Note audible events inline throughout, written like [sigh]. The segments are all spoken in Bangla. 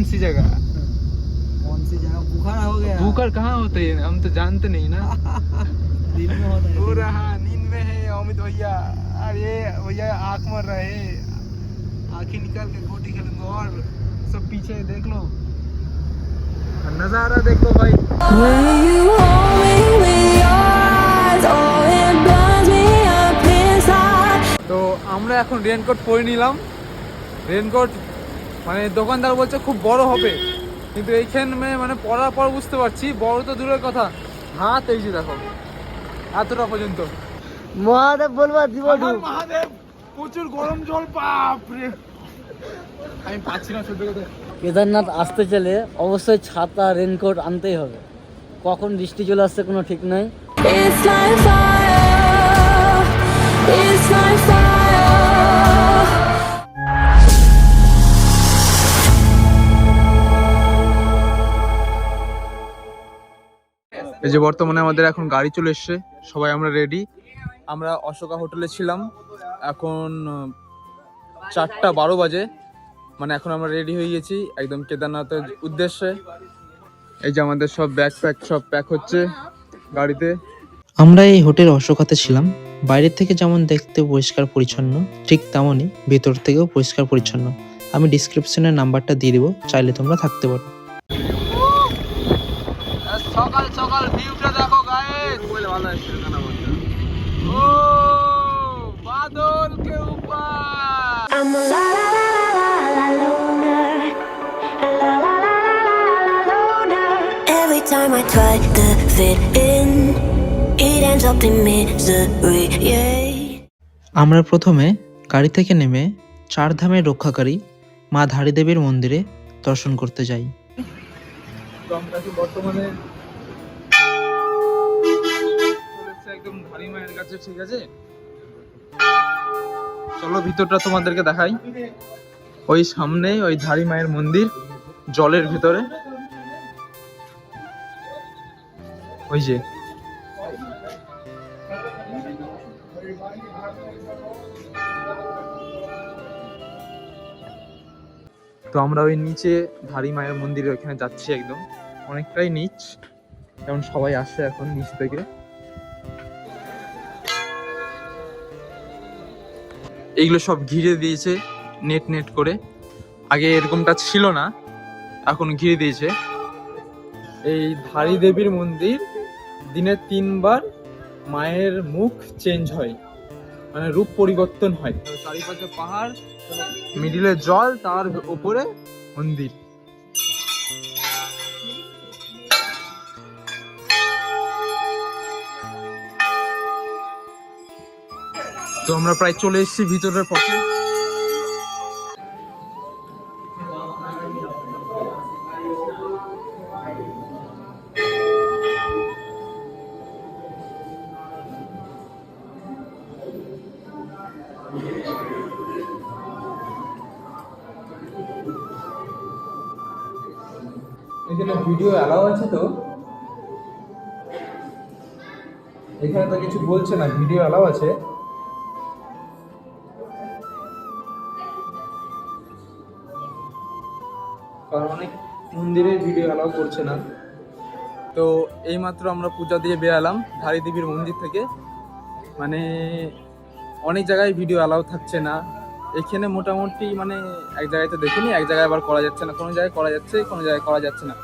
कौन सी जगह कौन सी जगह बुखार हो गया है। बुकर कहाँ होते हैं हम तो जानते नहीं ना [laughs] दिन में होता है हो रहा नींद में है अमित भैया अरे भैया आँख मर रहे आँखें निकाल के गोटी खेलूंगा और सब पीछे देख लो नजारा देख लो भाई When you hold me with your eyes, oh, it burns me up inside. তো আমরা এখন রেনকোট পরে নিলাম রেনকোট মানে দোকানদার বলছে খুব বড় হবে। কিন্তু এইখানে মানে পড়ার পর বুঝতে পারছি বড় তো দূরের কথা। হাত এই যে দেখো এতটা পর্যন্ত। মহাদেব বলবা দিব মহাদেব প্রচুর গরম জল বাপরে আমি পাচ্ছি না সত্যি কথা কেদারনাথ আসতে চলে অবশ্যই ছাতা রেনকোট আনতেই হবে। কখন বৃষ্টি চলে আসছে কোনো ঠিক নাই। It's like fire. It's like fire. এই যে বর্তমানে আমাদের এখন গাড়ি চলে এসছে, সবাই আমরা রেডি আমরা অশোকা হোটেলে ছিলাম, এখন চারটা বারো বাজে মানে এখন আমরা রেডি হয়ে গেছি একদম কেদারনাথের উদ্দেশ্যে। এই যে আমাদের সব ব্যাগ প্যাক সব প্যাক হচ্ছে গাড়িতে। আমরা এই হোটেল অশোকাতে ছিলাম। বাইরের থেকে যেমন দেখতে পরিষ্কার পরিচ্ছন্ন, ঠিক তেমনই ভেতর থেকেও পরিষ্কার পরিচ্ছন্ন। আমি ডিসক্রিপশনের নাম্বারটা দিয়ে দেবো, চাইলে তোমরা থাকতে পারো। আর ভিউটা Time I try to fit in, it ends up in misery. আমরা প্রথমে গাড়ি থেকে নেমে চারধামের রক্ষাকারী মা ধারী দেবীর মন্দিরে দর্শন করতে যাই একদম ধারি মায়ের কাছে, ঠিক আছে? চলো ভিতরটা তোমাদেরকে দেখাই। ওই সামনে, ওই ধারি মায়ের মন্দির, জলের ভিতরে। ওই যে। তো আমরা ওই নিচে ধারি মায়ের মন্দিরের ওখানে যাচ্ছি একদম। অনেকটাই নিচ। যেমন সবাই আসে এখন নিচ থেকে। এইগুলো সব ঘিরে দিয়েছে নেট নেট করে। আগে এরকমটা ছিল না, এখন ঘিরে দিয়েছে। এই ধারী দেবীর মন্দির দিনে তিনবার মায়ের মুখ চেঞ্জ হয় মানে রূপ পরিবর্তন হয়। চারিপাশে পাহাড় মিডিলে জল, তার উপরে মন্দির। তো আমরা প্রায় চলে এসেছি ভিতরের পথে। এখানে ভিডিও অ্যালাউ আছে তো? এখানে তো কিছু বলছে না ভিডিও অ্যালাউ আছে। মন্দিরে ভিডিও অ্যালাউ করছে না। তো এইমাত্র আমরা পূজা দিয়ে বেরালাম ধারী দেবীর মন্দির থেকে। মানে অনেক জায়গায় ভিডিও অ্যালাউ থাকছে না। এখানে মোটামুটি মানে এক জায়গায় তো দেখিনি, এক জায়গায় আবার করা যাচ্ছে না। কোনো জায়গায় করা যাচ্ছে, কোনো জায়গায় করা যাচ্ছে না।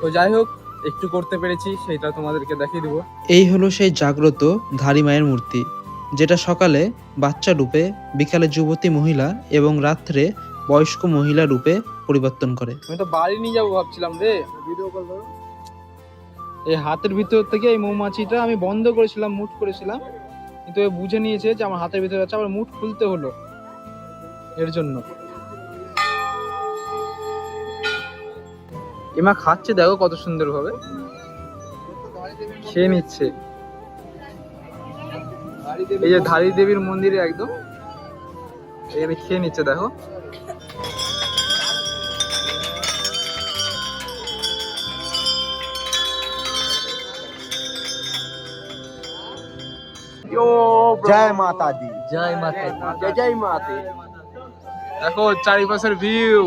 তো যাই হোক, একটু করতে পেরেছি, সেটা তোমাদেরকে দেখিয়ে দেবো। এই হলো সেই জাগ্রত ধারী মায়ের মূর্তি, যেটা সকালে বাচ্চা রূপে, বিকালে যুবতী মহিলা এবং রাত্রে বয়স্ক মহিলা রূপে পরিবর্তন করে। আমি তো বাড়ি নিয়ে যাব ভাবছিলাম রে। ভিডিও কল করো এই হাতের ভিতর থেকে এই মৌমাছিটা আমি বন্ধ করেছিলাম মুট করেছিলাম। কিন্তু এ বুঝে নিয়েছে যে আমার হাতের ভিতরে আছে আবার মুট খুলতে হলো। এর জন্য। এমা খাচ্ছে দেখো কত সুন্দর ভাবে। খেয়ে নিচ্ছে। এই যে ধারী দেবীর মন্দিরে একদম। এখানে খেয়ে নিচ্ছে দেখো। जय माता दी। जय माता जय जय माता देखो चारिपाशे व्यू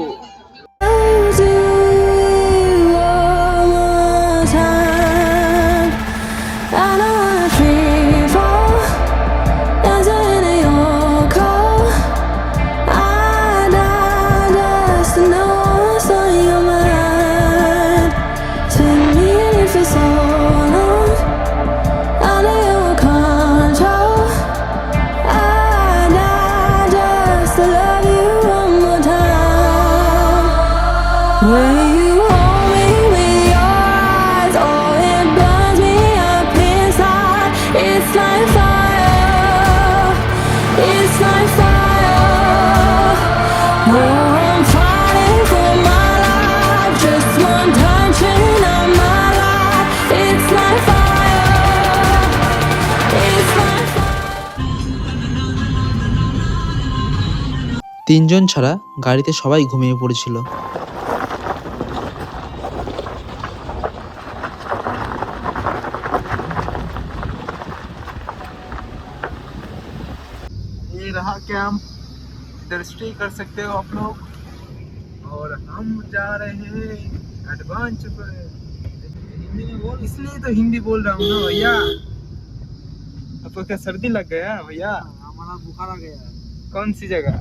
তিনজন ছাড়া গাড়িতে সবাই ঘুমিয়ে পড়েছিল ये रहा कैंप इधर स्टे कर सकते हो आप लोग और हम जा रहे हैं एडवांस पर हिंदी में बोल इसलिए तो हिंदी बोल रहा हूँ ना भैया आपको क्या सर्दी लग गया भैया हमारा बुखार आ गया कौन सी जगह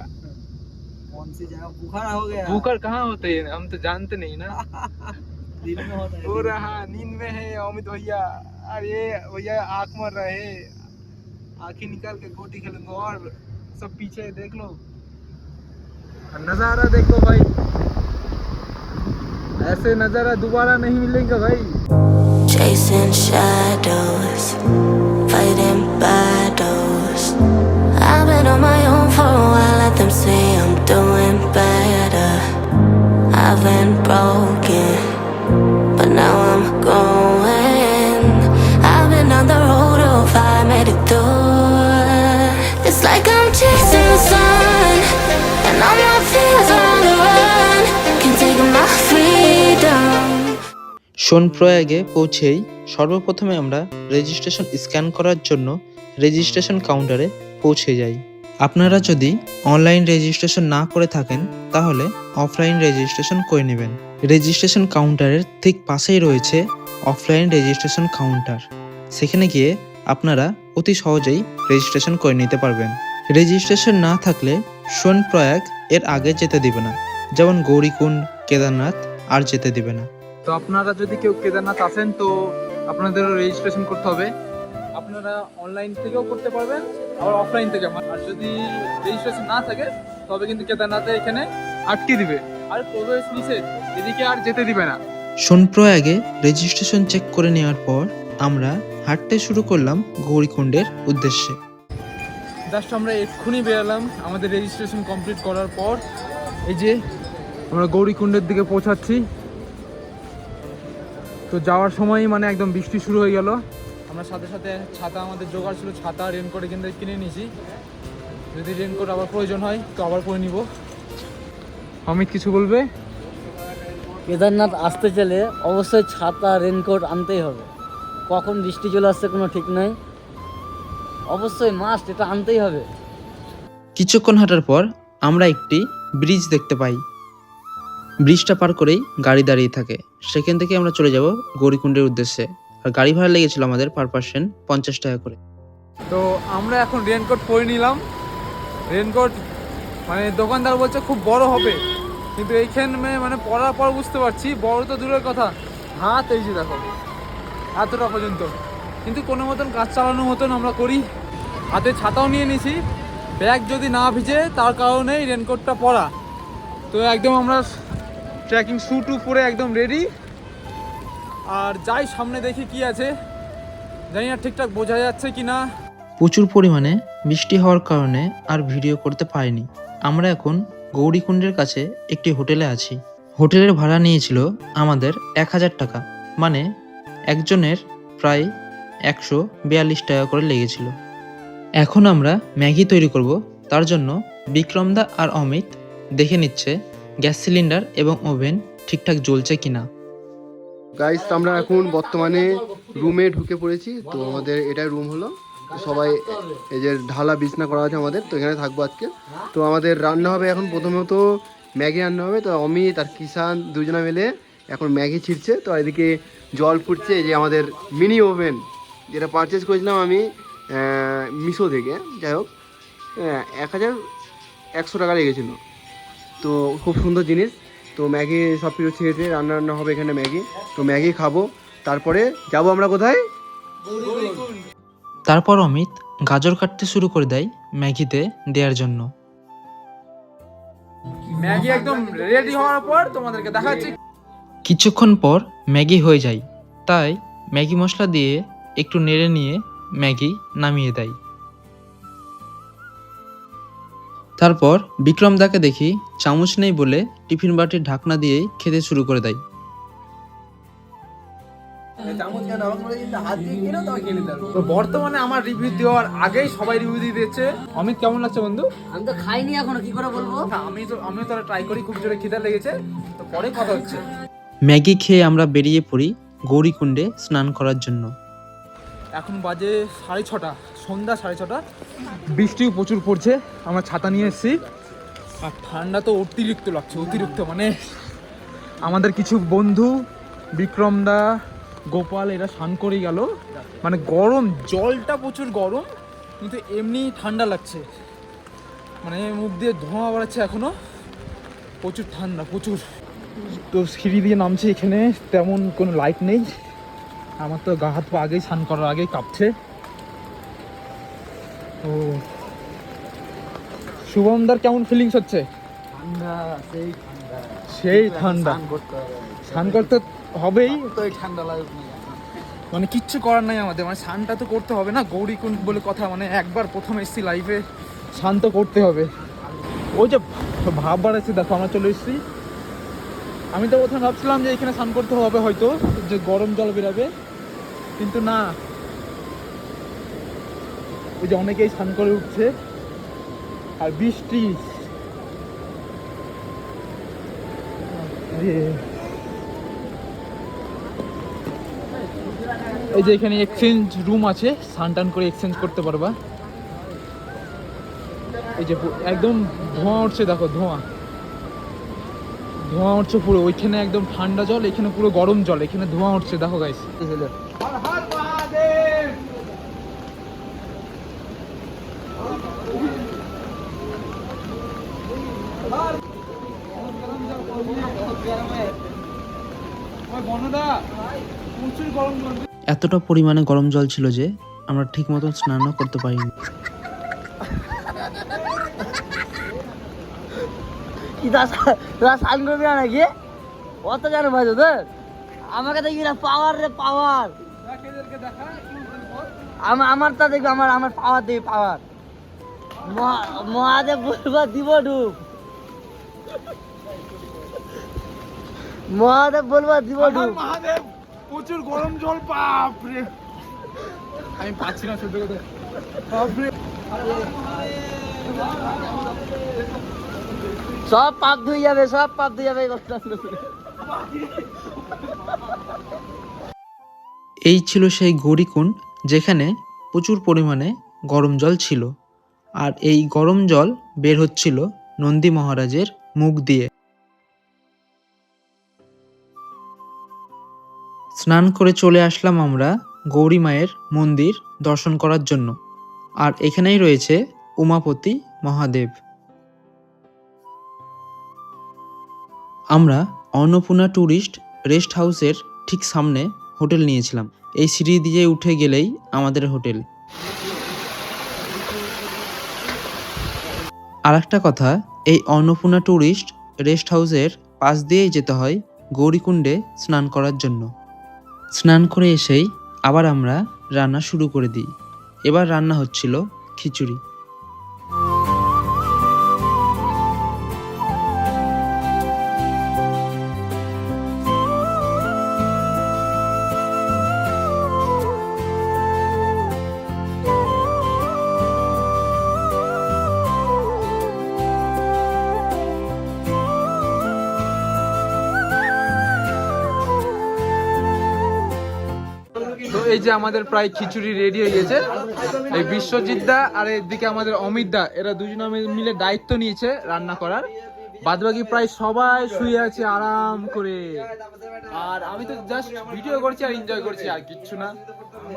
कौन सी जगह बुखार हो गया। बुकर कहाँ होते हैं हम तो जानते नहीं ना। [laughs] में होता हो रहा नींद में है अमित भैया। अरे भैया आँख मर रहे आँखें निकाल के गोटी खेलेंगे और सब पीछे देख लो। नज़ारा देखो भाई। ऐसे नज़ारा दोबारा नहीं मिलेंगे भाई। Chasing shadows, fighting battles. Been on my own for a while, let them say I'm doing better. I've been broken, but now I'm going. I've been on the road of I made it through. It's like I'm chasing the sun, and all my fears are on the run. Can't take my freedom. সোনপ্রয়াগে পৌঁছেই সর্বপ্রথমে আমরা রেজিস্ট্রেশন স্ক্যান করার জন্য রেজিস্ট্রেশন কাউন্টারে পৌঁছে যাই। আপনারা যদি অনলাইন রেজিস্ট্রেশন না করে থাকেন, তাহলে অফলাইন রেজিস্ট্রেশন করে নেবেন। রেজিস্ট্রেশন কাউন্টারের ঠিক পাশেই রয়েছে অফলাইন রেজিস্ট্রেশন কাউন্টার সেখানে গিয়ে আপনারা অতি সহজেই রেজিস্ট্রেশন করে নিতে পারবেন। রেজিস্ট্রেশন না থাকলে সোনপ্রয়াগ এর আগে যেতে দিবে না। যেমন গৌরীকুণ্ড, কেদারনাথ আর যেতে দিবে না। তো আপনারা যদি কেউ কেদারনাথ আসেন, তো আপনাদেরও রেজিস্ট্রেশন করতে হবে। আপনারা অনলাইন থেকেও করতে পারবেন। আবার অফলাইন থেকে আর যদি রেজিস্ট্রেশন না থাকে তবে কিন্তু কেদারনাথে এখানে আটকে দিবে। আর প্রবেশ নিষেধ এদিকে আর যেতে দিবে না। সোনপ্রয়াগে রেজিস্ট্রেশন চেক করে নেওয়ার পর আমরা হাঁটতে শুরু করলাম গৌরীকুণ্ডের উদ্দেশ্যে। জাস্ট আমরা এক্ষুনি বেরালাম। আমাদের রেজিস্ট্রেশন কমপ্লিট করার পর এই যে আমরা গৌরীকুণ্ডের দিকে পৌঁছাচ্ছি। তো যাওয়ার সময় মানে একদম বৃষ্টি শুরু হয়ে গেল। আমরা সাথে সাথে ছাতা আমাদের জোগাড় ছিল ছাতা রেনকোট থেকে কিনে নিয়েছি। যদি রেনকোট আবার প্রয়োজন হয় তো আবার করে নিব। অমিত কিছু বলবে? কেদারনাথ আসতে চলে অবশ্যই ছাতা রেনকোট আনতেই হবে। কখন বৃষ্টি চলে আসছে কোনো ঠিক নাই। অবশ্যই মাস্ট এটা আনতেই হবে। কিছুক্ষণ হাঁটার পর আমরা একটি ব্রিজ দেখতে পাই। ব্রিজটা পার করেই গাড়ি দাঁড়িয়ে থাকে। সেখান থেকে আমরা চলে যাব গৌরীকুণ্ডের উদ্দেশ্যে। আর গাড়ি ভাড়া লেগেছিল আমাদের পার পার্সন পঞ্চাশ টাকা করে। তো আমরা এখন রেনকোট পরে নিলাম। রেনকোট মানে দোকানদার বলছে খুব বড় হবে। কিন্তু এইখানে মানে পরার পর বুঝতে পারছি, বড় তো দূরের কথা। হাত এই যে দেখো, এতটা পর্যন্ত। কিন্তু কোনো মতন কাজ চালানোর মতন আমরা করি। হাতে ছাতাও নিয়ে নিছি। ব্যাগ যদি না ভিজে, তার কারণেই রেনকোটটা পরা। তো একদম আমরা ট্রেকিং শ্যু টু পরে একদম রেডি আর যাই সামনে দেখি কি আছে, জানি না ঠিকঠাক বোঝা যাচ্ছে কি না প্রচুর পরিমাণে বৃষ্টি হওয়ার কারণে আর ভিডিও করতে পারিনি। আমরা এখন গৌরীকুণ্ডের কাছে একটি হোটেলে আছি। হোটেলের ভাড়া নিয়েছিল আমাদের এক হাজার টাকা মানে একজনের প্রায় একশো বিয়াল্লিশ টাকা করে লেগেছিল। এখন আমরা ম্যাগি তৈরি করব, তার জন্য বিক্রমদা আর অমিত দেখে নিচ্ছে গ্যাস সিলিন্ডার এবং ওভেন ঠিকঠাক জ্বলছে কিনা। গাইস আমরা এখন বর্তমানে রুমে ঢুকে পড়েছি। তো আমাদের এটা রুম হলো। সবাই এই যে ঢালা বিছনা করা আছে আমাদের, তো এখানে থাকব আজকে। তো আমাদের রান্না হবে এখন প্রথমত ম্যাগি রান্না হবে। তো অমিত আর কিষান দুজনে মিলে এখন ম্যাগি ছিটছে তো এদিকে জল ফুটছে এই যে আমাদের মিনি ওভেন, যেটা পারচেস করেছিলাম আমি মিশো থেকে। যাই হোক এক হাজার একশো টাকা লেগেছিলো। তো খুব সুন্দর জিনিস। তো ম্যাগি সব কিছু ছেড়ে রান্না রান্না হবে এখানে ম্যাগি। তো ম্যাগি খাব। তারপরে যাব আমরা কোথায়? তারপর অমিত গাজর কাটতে শুরু করে দেয় ম্যাগিতে দেওয়ার জন্য। ম্যাগি একদম রেডি হওয়ার পর তোমাদেরকে দেখাচ্ছি। কিছুক্ষণ পর ম্যাগি হয়ে যায়। তাই ম্যাগি মশলা দিয়ে একটু নেড়ে নিয়ে ম্যাগি নামিয়ে দেয়। তারপর বিক্রম দাকে দেখি চামচ নেই বলে টিফিন বাটির ঢাকনা দিয়েই খেতে শুরু করে দেয়। তো বর্তমানে আমার রিভিউ দেওয়ার আগেই সবাই রিভিউ দিয়ে দিচ্ছে অমিত কেমন লাগছে বন্ধু? আমি তো খাইনি এখনও কি করে বলব? আমি তো আমি তো ট্রাই করি খুব জোরে খিদা লেগেছে। তো পরে কথা হচ্ছে। ম্যাগি খেয়ে আমরা বেরিয়ে পড়ি গৌরীকুণ্ডে স্নান করার জন্য। এখন বাজে সাড়ে ছটা, সন্ধ্যা সাড়ে ছটা। বৃষ্টিও প্রচুর পড়ছে, আমরা ছাতা নিয়ে এসেছি। আর ঠান্ডা তো অতিরিক্ত লাগছে, অতিরিক্ত মানে আমাদের কিছু বন্ধু বিক্রমদা গোপাল, এরা স্নান করে গেল। মানে গরম, জলটা প্রচুর গরম, কিন্তু এমনি ঠান্ডা লাগছে। মানে মুখ দিয়ে ধোঁয়া বাড়াচ্ছে এখনও। প্রচুর ঠান্ডা, প্রচুর। তো সিঁড়ি দিয়ে নামছে এখানে, তেমন কোনো লাইট নেই। আমার তো গা হাত পা আগেই স্নান করার আগেই কাঁপছে। ও শুভমদার কেমন ফিলিংস হচ্ছে? সেই ঠান্ডা। সেই ঠান্ডা। স্নান করতে হবেই। তো এই ঠান্ডা লাগুক না মানে কিচ্ছু করার নাই আমাদের মানে স্নানটা তো করতে হবে না গৌরীকুণ্ড বলে কথা মানে একবার প্রথম এসছি লাইফে স্নান তো করতে হবে। ওই যে ভাব বাড়াচ্ছে দেখো আমরা চলে এসেছি। আমি তো প্রথমে ভাবছিলাম যে এখানে স্নান করতে হবে হয়তো যে গরম জল বেরাবে। কিন্তু না। ওই যে অনেকেই স্নান করে উঠছে। আর বৃষ্টি। এই যে এখানে এক্সচেঞ্জ রুম আছে। স্নান টান করে এক্সচেঞ্জ করতে পারবা। এই যে একদম ধোঁয়া উঠছে, দেখো ধোঁয়া। ধোঁয়া উঠছে পুরো। ওইখানে একদম ঠান্ডা জল, এখানে পুরো গরম জল, এখানে ধোঁয়া উঠছে, দেখো গাইস এতটা পরিমাণে গরম জল ছিল যে আমরা ঠিক মতন স্নানও করতে পারিনি। কি দাস তোরা স্নান করবি না নাকি? অত জানো ভাই তোদের? আমাকে দেখবি না পাওয়ার রে পাওয়ার আমার আমার তা দেখবি আমার আমার পাওয়ার দেখবি পাওয়ার মহাদেব বলবা দিব ডুব। মহাদেব বলবা দিব ডুব। মহাদেব। প্রচুর গরম জল বাপ রে আমি পাচ্ছি না সহ্য করতে বাপ রে সব পাপ ধুয়ে যাবে সব পাপ ধুয়ে যাবে এই এই ছিল সেই গৌরীকুণ্ড যেখানে প্রচুর পরিমাণে গরম জল ছিল। আর এই গরম জল বের হচ্ছিল নন্দী মহারাজের মুখ দিয়ে। স্নান করে চলে আসলাম আমরা গৌরী মায়ের মন্দির দর্শন করার জন্য। আর এখানেই রয়েছে উমাপতি মহাদেব। আমরা অন্নপূর্ণা ট্যুরিস্ট রেস্ট হাউসের ঠিক সামনে হোটেল নিয়েছিলাম। এই সিঁড়ি দিয়ে উঠে গেলেই আমাদের হোটেল। আর একটা কথা, এই অন্নপূর্ণা ট্যুরিস্ট রেস্ট হাউসের পাশ দিয়েই যেতে হয় গৌরীকুণ্ডে স্নান করার জন্য। স্নান করে এসেই আবার আমরা রান্না শুরু করে দিই। এবার রান্না হচ্ছিল খিচুড়ি। যে আমাদের প্রায় খিচুড়ি রেডি হয়ে গেছে। এই বিশ্বজিৎ দা আর এদিকে আমাদের অমিত দা, এরা দুজনে মিলে দায়িত্ব নিয়েছে রান্না করার। বাদবাকি প্রায় সবাই শুয়ে আছে আরাম করে। আর আমি তো জাস্ট ভিডিও করছি আর এনজয় করছি, আর কিচ্ছু না।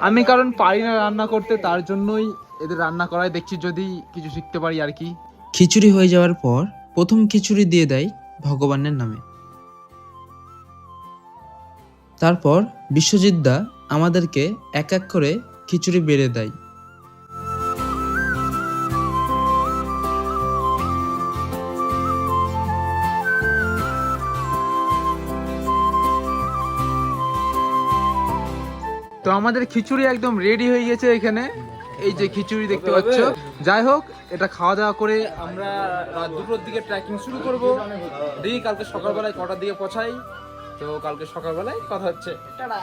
আমি কারণ পারি না রান্না করতে, তার জন্যই এদের রান্না করায়। দেখছি যদি কিছু শিখতে পারি আর কি। খিচুড়ি হয়ে যাওয়ার পর প্রথম খিচুড়ি দিয়ে দেয় ভগবানের নামে। তারপর বিশ্বজিৎ দা আমাদেরকে এক এক করে খিচুড়ি বেড়ে দেয়। তো আমাদের খিচুড়ি একদম রেডি হয়ে গেছে এখানে। এই যে খিচুড়ি দেখতে পাচ্ছ। যাই হোক, এটা খাওয়া দাওয়া করে আমরা রাত দিকে ট্রেকিং শুরু করব। দেখি কালকে সকালবেলায় কটার দিকে পৌঁছাই? তো কালকে সকালবেলায় কথা হচ্ছে। টাটা